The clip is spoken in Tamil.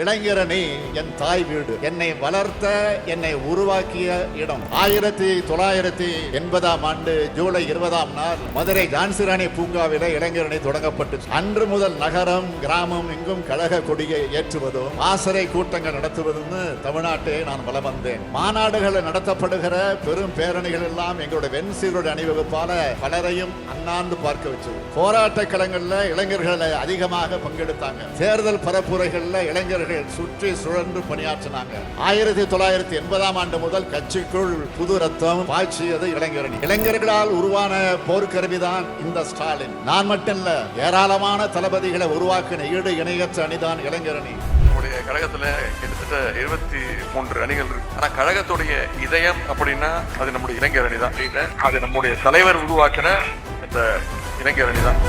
இளைஞரணி என் தாய் வீடு. என்னை வளர்த்த என்னை உருவாக்கிய இடம். ஆயிரத்தி தொள்ளாயிரத்தி எண்பதாம் ஆண்டு ஜூலை இருபதாம் நாள் மதுரை ஜான்சிராணி பூங்காவில இளைஞரணி தொடங்கப்பட்டு அன்று முதல் நகரம் கிராமம் எங்கும் கழக கொடியை ஏற்றுவதும் ஆசரை கூட்டங்கள் நடத்துவதும் தமிழ்நாட்டை நான் வலம் வந்தேன் மாநாடுகள் நடத்தப்படுகிற பெரும் பேரணிகள் எல்லாம் எங்களுடைய வெண்சீருடைய அணிவகுப்பால பலரையும் அண்ணாந்து பார்க்க வச்சது. போராட்ட களங்களில் இளைஞர்களை அதிகமாக பங்கெடுத்தாங்க. தேர்தல் பரப்புரைகளில் இளைஞர்கள் சுற்றி சுழன்று பணியாற்றினாங்க. ஆயிரத்தி தொள்ளாயிரத்தி எண்பதாம் ஆண்டு முதல் கட்சிக்குள் புது ரத்தம் பாய்ச்சியது இளைஞரணி. இளைஞர்களால் உருவான போர்க்கருவிதான் இந்த ஸ்டாலின். நான் மட்டும் இல்ல ஏராளமான தளபதிகளை உருவாக்கின ஈடு இணையற்ற அணிதான் இளைஞரணி. நம்முடைய கழகத்துல கிட்டத்தட்ட இருபத்தி மூன்று அணிகள் இருக்கு. ஆனா கழகத்துடைய இதயம் அப்படின்னா அது நம்முடைய இளைஞர் அணி தான் அது நம்முடைய தலைவர் உருவாக்கின இந்த இளைஞர் அணி தான்